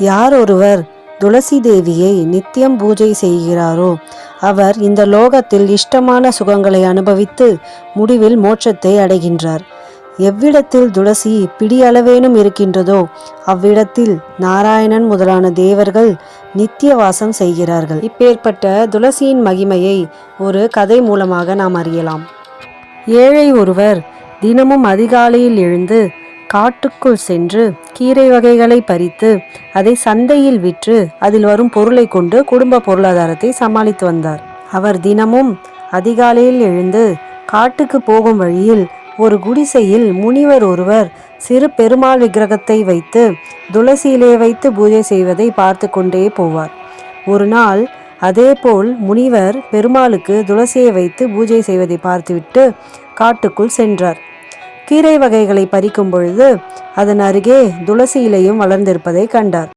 யார் ஒருவர் துளசி தேவியை நித்தியம் பூஜை செய்கிறாரோ அவர் இந்த லோகத்தில் இஷ்டமான சுகங்களை அனுபவித்து முடிவில் மோட்சத்தை அடைகின்றார். எவ்விடத்தில் துளசி பிடியளவேனும் இருக்கின்றதோ அவ்விடத்தில் நாராயணன் முதலான தேவர்கள் நித்திய வாசம் செய்கிறார்கள். இப்பேற்பட்ட துளசியின் மகிமையை ஒரு கதை மூலமாக நாம் அறியலாம். ஏழை ஒருவர் தினமும் அதிகாலையில் எழுந்து காட்டுக்குள் சென்று கீரை வகைகளை பறித்து அதை சந்தையில் விற்று அதில் வரும் பொருளை கொண்டு குடும்ப பொருளாதாரத்தை சமாளித்து வந்தார். அவர் தினமும் அதிகாலையில் எழுந்து காட்டுக்கு போகும் வழியில் ஒரு குடிசையில் முனிவர் ஒருவர் சிறு பெருமாள் விக்கிரகத்தை வைத்து துளசியிலே வைத்து பூஜை செய்வதை பார்த்து கொண்டே போவார். ஒரு நாள் அதேபோல் முனிவர் பெருமாளுக்கு துளசியை வைத்து பூஜை செய்வதை பார்த்துவிட்டு காட்டுக்குள் சென்றார். கீரை வகைகளை பறிக்கும் பொழுது அதன் அருகே துளசி இலையும் வளர்ந்திருப்பதை கண்டார்.